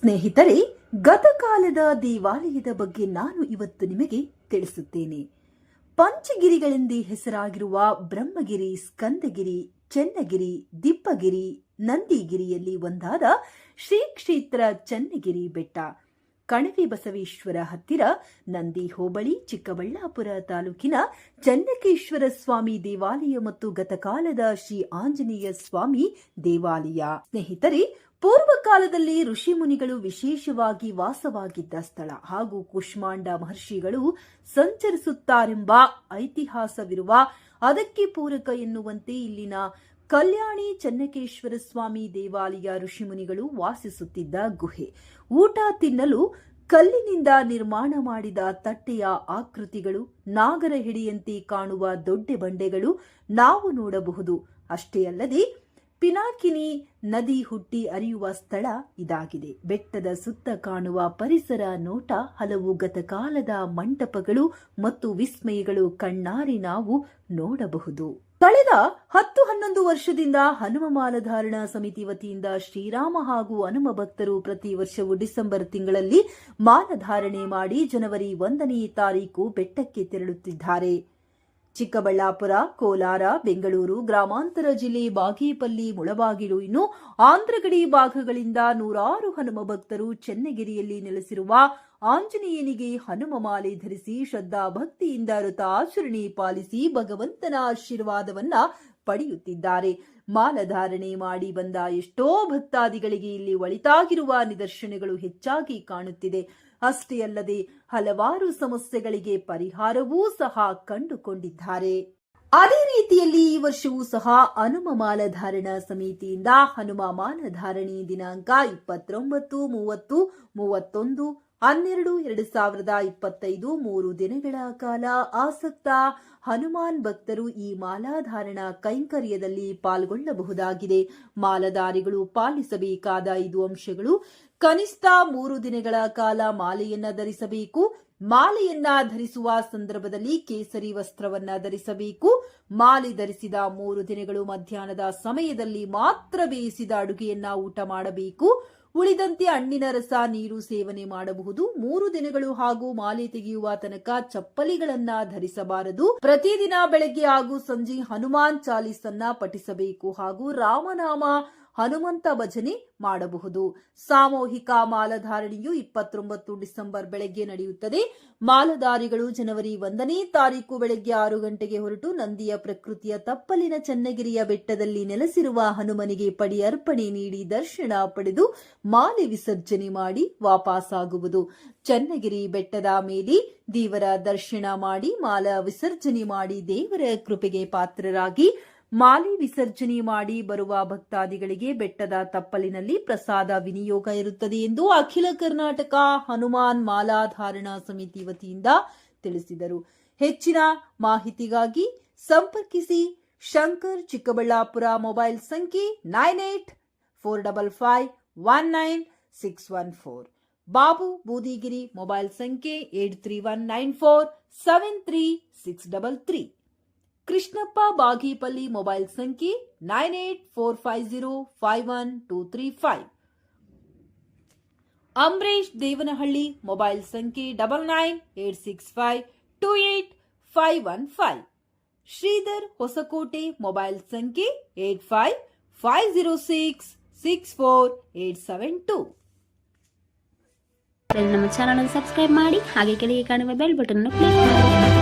ಸ್ನೇಹಿತರೆ, ಗತಕಾಲದ ದೇವಾಲಯದ ಬಗ್ಗೆ ನಾನು ಇವತ್ತು ನಿಮಗೆ ತಿಳಿಸುತ್ತೇನೆ. ಪಂಚಗಿರಿಗಳೆಂದೇ ಹೆಸರಾಗಿರುವ ಬ್ರಹ್ಮಗಿರಿ, ಸ್ಕಂದಗಿರಿ, ಚೆನ್ನಗಿರಿ, ದಿಪ್ಪಗಿರಿ, ನಂದಿಗಿರಿಯಲ್ಲಿ ಒಂದಾದ ಶ್ರೀ ಕ್ಷೇತ್ರ ಚನ್ನಗಿರಿ ಬೆಟ್ಟ. ಕಣವಿ ಬಸವೇಶ್ವರ ಹತ್ತಿರ ನಂದಿ ಹೋಬಳಿ, ಚಿಕ್ಕಬಳ್ಳಾಪುರ ತಾಲೂಕಿನ ಚನ್ನಕೇಶ್ವರ ಸ್ವಾಮಿ ದೇವಾಲಯ ಮತ್ತು ಗತಕಾಲದ ಶ್ರೀ ಆಂಜನೇಯ ಸ್ವಾಮಿ ದೇವಾಲಯ. ಸ್ನೇಹಿತರೆ ಪೂರ್ವ ಕಾಲದಲ್ಲಿ ಋಷಿಮುನಿಗಳು ವಿಶೇಷವಾಗಿ ವಾಸವಾಗಿದ್ದ ಸ್ಥಳ ಹಾಗೂ ಕುಷ್ಮಾಂಡ ಮಹರ್ಷಿಗಳು ಸಂಚರಿಸುತ್ತಾರೆಂಬ ಐತಿಹಾಸವಿರುವ ಅದಕ್ಕೆ ಪೂರಕ ಎನ್ನುವಂತೆ ಇಲ್ಲಿನ ಕಲ್ಯಾಣಿ ಚನ್ನಕೇಶ್ವರ ಸ್ವಾಮಿ ದೇವಾಲಯ ಋಷಿಮುನಿಗಳು ವಾಸಿಸುತ್ತಿದ್ದ ಗುಹೆ. ಊಟ ತಿನ್ನಲು ಕಲ್ಲಿನಿಂದ ನಿರ್ಮಾಣ ಮಾಡಿದ ತಟ್ಟೆಯ ಆಕೃತಿಗಳು ನಾಗರ ಹಿಡಿಯಂತೆ ಕಾಣುವ ದೊಡ್ಡ ಬಂಡೆಗಳು ನಾವು ನೋಡಬಹುದು. ಅಷ್ಟೇ ಅಲ್ಲದೆ ಪಿನಾಕಿನಿ ನದಿ ಹುಟ್ಟಿ ಅರಿಯುವ ಸ್ಥಳ ಇದಾಗಿದೆ. ಬೆಟ್ಟದ ಸುತ್ತ ಕಾಣುವ ಪರಿಸರ ನೋಟ, ಹಲವು ಗತಕಾಲದ ಮಂಟಪಗಳು ಮತ್ತು ವಿಸ್ಮಯಗಳು ಕಣ್ಣಾರಿ ನಾವು ನೋಡಬಹುದು. ಕಳೆದ ಹತ್ತು ಹನ್ನೊಂದು ವರ್ಷದಿಂದ ಹನುಮ ಮಾಲಧಾರಣಾ ಸಮಿತಿ ವತಿಯಿಂದ ಶ್ರೀರಾಮ ಹಾಗೂ ಹನುಮ ಭಕ್ತರು ಪ್ರತಿ ವರ್ಷವೂ ಡಿಸೆಂಬರ್ ತಿಂಗಳಲ್ಲಿ ಮಾಲಧಾರಣೆ ಮಾಡಿ ಜನವರಿ ಒಂದನೇ ತಾರೀಕು ಬೆಟ್ಟಕ್ಕೆ ತೆರಳುತ್ತಿದ್ದಾರೆ. ಚಿಕ್ಕಬಳ್ಳಾಪುರ, ಕೋಲಾರ, ಬೆಂಗಳೂರು, ಗ್ರಾಮಾಂತರ ಜಿಲ್ಲೆ ಬಾಗೇಪಲ್ಲಿ, ಮುಳಬಾಗಿಲು ಇನ್ನು ಆಂಧ್ರಗಡಿ ಭಾಗಗಳಿಂದ ನೂರಾರು ಹನುಮ ಭಕ್ತರು ಚೆನ್ನಗಿರಿಯಲ್ಲಿ ನೆಲೆಸಿರುವ ಆಂಜನೇಯನಿಗೆ ಹನುಮ ಮಾಲೆ ಧರಿಸಿ ಶ್ರದ್ಧಾ ಭಕ್ತಿಯಿಂದ ವ್ರತ ಆಚರಣೆ ಪಾಲಿಸಿ ಭಗವಂತನ ಆಶೀರ್ವಾದವನ್ನ ಪಡೆಯುತ್ತಿದ್ದಾರೆ. ಮಾಲಧಾರಣೆ ಮಾಡಿ ಬಂದ ಎಷ್ಟೋ ಭಕ್ತಾದಿಗಳಿಗೆ ಇಲ್ಲಿ ಒಳಿತಾಗಿರುವ ನಿದರ್ಶನಗಳು ಹೆಚ್ಚಾಗಿ ಕಾಣುತ್ತಿದೆ. ಅಷ್ಟೇ ಅಲ್ಲದೆ ಹಲವಾರು ಸಮಸ್ಯೆಗಳಿಗೆ ಪರಿಹಾರವೂ ಸಹ ಕಂಡುಕೊಂಡಿದ್ದಾರೆ. ಅದೇ ರೀತಿಯಲ್ಲಿ ಈ ವರ್ಷವೂ ಸಹ ಹನುಮ ಮಾಲಧಾರಣ ಸಮಿತಿಯಿಂದ ಹನುಮ ಮಾಲಧಾರಣಿ ದಿನಾಂಕ ಇಪ್ಪತ್ತೊಂಬತ್ತು, ಮೂವತ್ತು, ಮೂವತ್ತೊಂದು ಹನ್ನೆರಡು, ಎರಡು ಸಾವಿರದ ಇಪ್ಪತ್ತೈದು, ಮೂರು ದಿನಗಳ ಕಾಲ ಆಸಕ್ತ ಹನುಮಾನ್ ಭಕ್ತರು ಈ ಮಾಲಾಧಾರಣ ಕೈಂಕರ್ಯದಲ್ಲಿ ಪಾಲ್ಗೊಳ್ಳಬಹುದಾಗಿದೆ. ಮಾಲಧಾರಿಗಳು ಪಾಲಿಸಬೇಕಾದ ಐದು ಅಂಶಗಳು, ಕನಿಷ್ಠ ಮೂರು ದಿನಗಳ ಕಾಲ ಮಾಲೆಯನ್ನ ಧರಿಸಬೇಕು, ಮಾಲೆಯನ್ನ ಧರಿಸುವ ಸಂದರ್ಭದಲ್ಲಿ ಕೇಸರಿ ವಸ್ತ್ರವನ್ನ ಧರಿಸಬೇಕು, ಮಾಲೆ ಧರಿಸಿದ ಮೂರು ದಿನಗಳು ಮಧ್ಯಾಹ್ನದ ಸಮಯದಲ್ಲಿ ಮಾತ್ರ ಬೇಯಿಸಿದ ಅಡುಗೆಯನ್ನ ಊಟ ಮಾಡಬೇಕು ಉಳಿದಂತೆ ಹಣ್ಣಿನ ರಸ, ನೀರು ಸೇವನೆ ಮಾಡಬಹುದು. ಮೂರು ದಿನಗಳು ಹಾಗೂ ಮಾಲೆ ತೆಗೆಯುವ ತನಕ ಚಪ್ಪಲಿಗಳನ್ನ ಧರಿಸಬಾರದು. ಪ್ರತಿದಿನ ಬೆಳಗ್ಗೆ ಹಾಗೂ ಸಂಜೆ ಹನುಮಾನ್ ಚಾಲೀಸನ್ನ ಪಠಿಸಬೇಕು ಹಾಗೂ ರಾಮನಾಮ ಹನುಮಂತ ಭಜನೆ ಮಾಡಬಹುದು. ಸಾಮೂಹಿಕ ಮಾಲಧಾರಣೆಯು ಇಪ್ಪತ್ತೊಂಬತ್ತು ಡಿಸೆಂಬರ್ ಬೆಳಗ್ಗೆ ನಡೆಯುತ್ತದೆ. ಮಾಲಧಾರಿಗಳು ಜನವರಿ ಒಂದನೇ ತಾರೀಕು ಬೆಳಗ್ಗೆ ಆರು ಗಂಟೆಗೆ ಹೊರಟು ನಂದಿಯ ಪ್ರಕೃತಿಯ ತಪ್ಪಲಿನ ಚನ್ನಗಿರಿಯ ಬೆಟ್ಟದಲ್ಲಿ ನೆಲೆಸಿರುವ ಹನುಮನಿಗೆ ಪಡಿ ಅರ್ಪಣೆ ನೀಡಿ ದರ್ಶನ ಪಡೆದು ಮಾಲೆ ವಿಸರ್ಜನೆ ಮಾಡಿ ವಾಪಸ್ಸಾಗುವುದು ಚನ್ನಗಿರಿ ಬೆಟ್ಟದ ಮೇಲೆ ದೇವರ ದರ್ಶನ ಮಾಡಿ ಮಾಲ ವಿಸರ್ಜನೆ ಮಾಡಿ ದೇವರ ಕೃಪೆಗೆ ಪಾತ್ರರಾಗಿ ಮಾಲೆ ವಿಸರ್ಜನೆ ಮಾಡಿ ಬರುವ ಭಕ್ತಾದಿಗಳಿಗೆ ಬೆಟ್ಟದ ತಪ್ಪಲಿನಲ್ಲಿ ಪ್ರಸಾದ ವಿನಿಯೋಗ ಇರುತ್ತದೆ ಎಂದು ಅಖಿಲ ಕರ್ನಾಟಕ ಹನುಮಾನ್ ಮಾಲಾಧಾರಣಾ ಸಮಿತಿ ವತಿಯಿಂದ ತಿಳಿಸಿದರು. ಹೆಚ್ಚಿನ ಮಾಹಿತಿಗಾಗಿ ಸಂಪರ್ಕಿಸಿ ಶಂಕರ್ ಚಿಕ್ಕಬಳ್ಳಾಪುರ ಮೊಬೈಲ್ ಸಂಖ್ಯೆ nine eight four double five one nine six one four. Babu Budigiri mobile ಸಂಖ್ಯೆ eight three one nine four seven three six double three. Krishnappa Bagepalli mobile ಸಂಖ್ಯೆ nine eight four five zero five one two three five. Ambareesh Devanahalli mobile ಸಂಖ್ಯೆ double nine eight six five two eight five one five. Shridhar Hosakote mobile ಸಂಖ್ಯೆ eight five five zero six six four eight seven two. ನಮ್ಮ channel subscribe ಮಾಡಿ ಹಾಗೆ ಕೆಳಗೆ ಕಾಣುವ bell button click ಮಾಡಿ.